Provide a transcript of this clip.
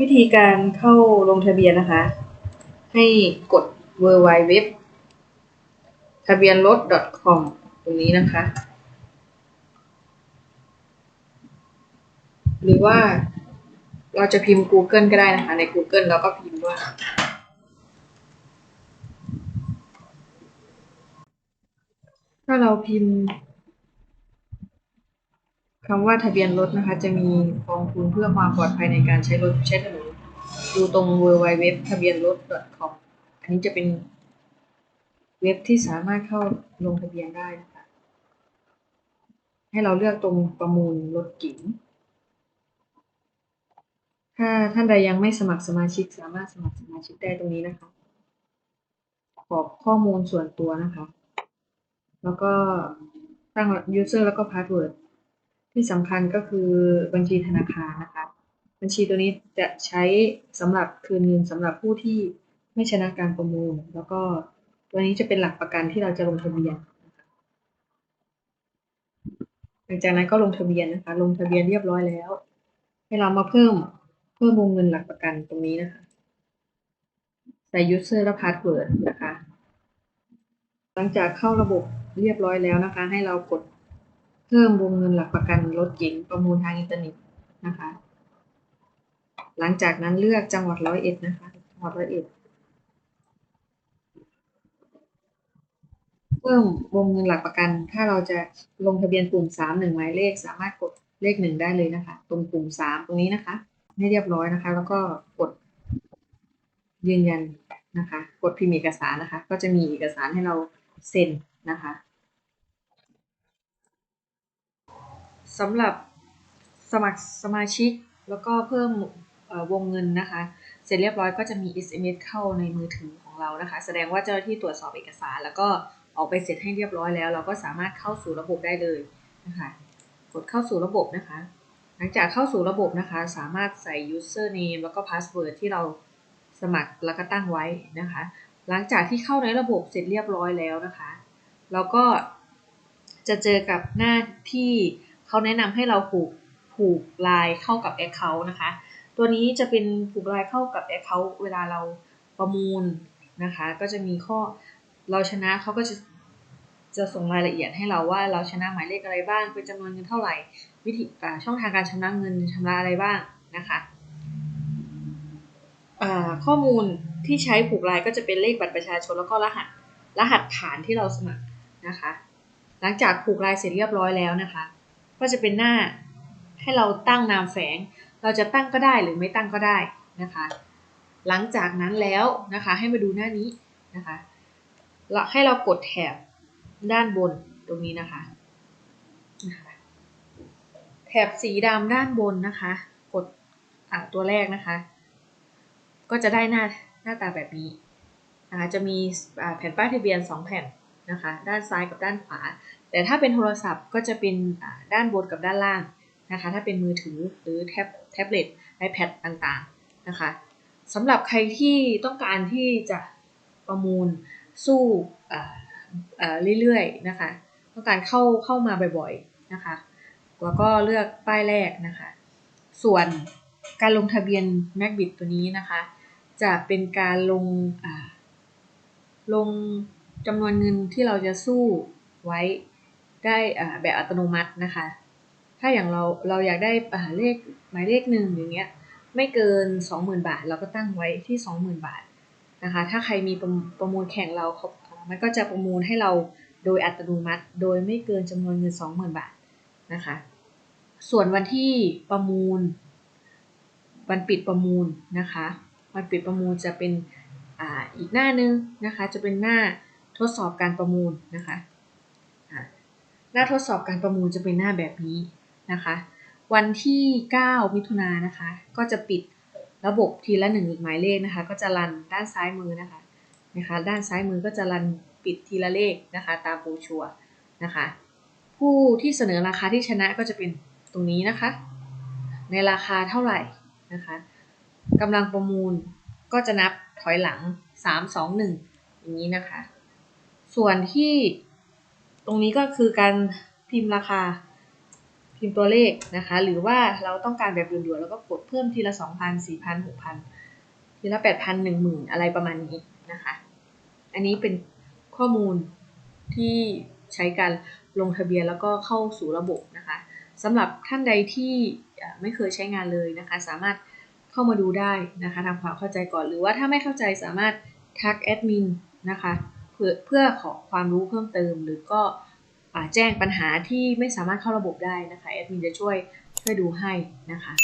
วิธีการเข้าลงทะเบียนนะคะ ให้กด w w w ทะเบียนรถ .com ตรงนี้นะคะ หรือว่าเราจะพิมพ์ Google ก็ได้นะคะ ใน Google เราก็พิมพ์ว่า ถ้าเราพิมพ์ คำว่าทะเบียนรถนะคะ จะมีกองทุนเพื่อความปลอดภัยในการใช้รถใช้ถนนดูตรง w w w ทะเบียนรถ .com อันนี้จะเป็นเว็บที่สามารถเข้าลงทะเบียนได้นะคะ ให้เราเลือกตรงประมูลรถเก๋งถ้าท่านใดยังไม่สมัครสมาชิกสามารถสมัครสมาชิกได้ตรงนี้นะคะกรอกข้อมูลส่วนตัวนะคะ แล้วก็ตั้ง user แล้วก็ password ที่สำคัญก็คือบัญชีธนาคารนะคะ บัญชีตัวนี้จะใช้สำหรับคืนเงินสำหรับผู้ที่ไม่ชนะการประมูล แล้วก็ตัวนี้จะเป็นหลักประกันที่เราจะลงทะเบียนหลังจากนั้นก็ลงทะเบียนนะคะ ลงทะเบียนเรียบร้อยแล้ว ให้เรามาเพิ่มเพิ่มวงเงินหลักประกันตรงนี้นะคะ ใส่ user และ password นะคะ หลังจากเข้าระบบเรียบร้อยแล้วนะคะ ให้เรากด พิ่มวงเงินหลักประกันรถเก๋งประมูลทางอินเทอร์เน็ตนะคะ หลังจากนั้นเลือกจังหวัดร้อยเอ็ดนะคะ จังหวัดร้อยเอ็ด เพิ่มวงเงินหลักประกัน ถ้าเราจะลงทะเบียนปุ่มสามหนึ่งหมายเลข สามารถกดเลขหนึ่งได้เลยนะคะ ตรงปุ่มสามตรงนี้นะคะ ให้เรียบร้อยนะคะ แล้วก็กด ยืนยันนะคะ กดพิมพ์เอกสารนะคะ ก็จะมีเอกสารให้เราเซ็นนะคะ สำหรับสมัครสมาชิกแล้วก็เพิ่มวงเงินนะคะ เสร็จเรียบร้อยก็จะมี SMS เข้าในมือถือของเรานะคะ แสดงว่าเจ้าหน้าที่ตรวจสอบเอกสาร แล้วก็ออกไปเสร็จให้เรียบร้อยแล้ว เราก็สามารถเข้าสู่ระบบได้เลยนะคะ กดเข้าสู่ระบบนะคะ หลังจากเข้าสู่ระบบนะคะ สามารถใส่ username แล้วก็ password ที่เราสมัครแล้วก็ตั้งไว้นะคะ หลังจากที่เข้าในระบบเสร็จเรียบร้อยแล้วนะคะ เราก็จะเจอกับหน้าที่ เขาแนะนำให้เราผูกผูกลายเข้ากับ Account นะคะ ตัวนี้จะเป็นผูกลายเข้ากับ Account เวลาเราประมูลนะคะ ก็จะมีข้อเราชนะเขาก็จะจะส่งรายละเอียดให้เราว่าเราชนะหมายเลขอะไรบ้างเป็นจำนวนเงินเท่าไหร่ วิธีช่องทางการชำระเงินชำระอะไรบ้างนะคะข้อมูลที่ใช้ผูกลายก็จะเป็นเลขบัตรประชาชนแล้วก็รหัสรหัสฐานที่เราสมัครนะคะ หลังจากผูกลายเสร็จเรียบร้อยแล้วนะคะ ก็จะเป็นหน้าให้เราตั้งนามแฝง เราจะตั้งก็ได้หรือไม่ตั้งก็ได้นะคะ หลังจากนั้นแล้วนะคะให้มาดูหน้านี้นะคะให้เรากดแถบด้านบนตรงนี้นะคะ แถบสีดำด้านบนนะคะ กดอ่าตัวแรกนะคะ ก็จะได้หน้าหน้าตาแบบนี้นะคะจะมีแผ่นป้ายทะเบียน 2 แผ่นนะคะ ด้านซ้ายกับด้านขวา แต่ถ้าเป็นโทรศัพท์ก็จะเป็นด้านบนกับด้านล่างนะคะ ถ้าเป็นมือถือหรือแท็บแท็บเล็ต iPad ต่างๆนะคะสำหรับใครที่ต้องการที่จะประมูลสู้อ่าอ่าเรื่อยๆนะคะ ต้องการเข้าเข้ามาบ่อยๆนะคะ แล้วก็เลือกป้ายแรกนะคะ ส่วนการลงทะเบียน MacBit ตัวนี้นะคะ จะเป็นการลงอ่าลงจำนวนเงินที่เราจะสู้ไว้ ได้แบบอัตโนมัตินะคะ ถ้าอย่างเราเราอยากได้เลขหมายเลขหนึ่งอย่างเงี้ยไม่เกิน 20,000 บาท เราก็ตั้งไว้ที่ 20,000 บาทนะคะ ถ้าใครมีประประมูลแข่งเราเขามันก็จะประมูลให้เราโดยอัตโนมัติ โดยไม่เกินจำนวนเงิน 20,000 บาทนะคะ ส่วนวันที่ประมูล วันปิดประมูลนะคะ วันปิดประมูลจะเป็นออีกหน้านึงนะคะ จะเป็นหน้าทดสอบการประมูลนะคะ หน้าทดสอบการประมูลจะเป็นหน้าแบบนี้นะคะ วันที่ 9 มิถุนายนนะคะ ก็จะปิดระบบทีละหนึ่งหมายเลขนะคะ ก็จะรันด้านซ้ายมือนะคะนะคะ ด้านซ้ายมือก็จะรันปิดทีละเลขนะคะ ตามโบชัวนะคะ ผู้ที่เสนอราคาที่ชนะก็จะเป็นตรงนี้นะคะ ในราคาเท่าไหร่นะคะกำลังประมูลก็จะนับถอยหลัง 3 2 1 อย่างนี้นะคะ ส่วนที่ ตรงนี้ก็คือการพิมพ์ราคาพิมพ์ตัวเลขนะคะ หรือว่าเราต้องการแบบด่วนๆแล้วก็กดเพิ่มทีละ 2,000 4,000 6,000 ทีละ 8,000 10,000 อะไรประมาณนี้นะคะ อันนี้เป็นข้อมูลที่ใช้การลงทะเบียนแล้วก็เข้าสู่ระบบนะคะสำหรับท่านใดที่ไม่เคยใช้งานเลยนะคะ สามารถเข้ามาดูได้นะคะทำความเข้าใจก่อนหรือว่าถ้าไม่เข้าใจสามารถทักแอดมินนะคะ เพื่อเพื่อขอความรู้เพิ่มเติม หรือก็แจ้งปัญหาที่ไม่สามารถเข้าระบบได้นะคะแอดมินจะช่วยช่วยดูให้นะคะ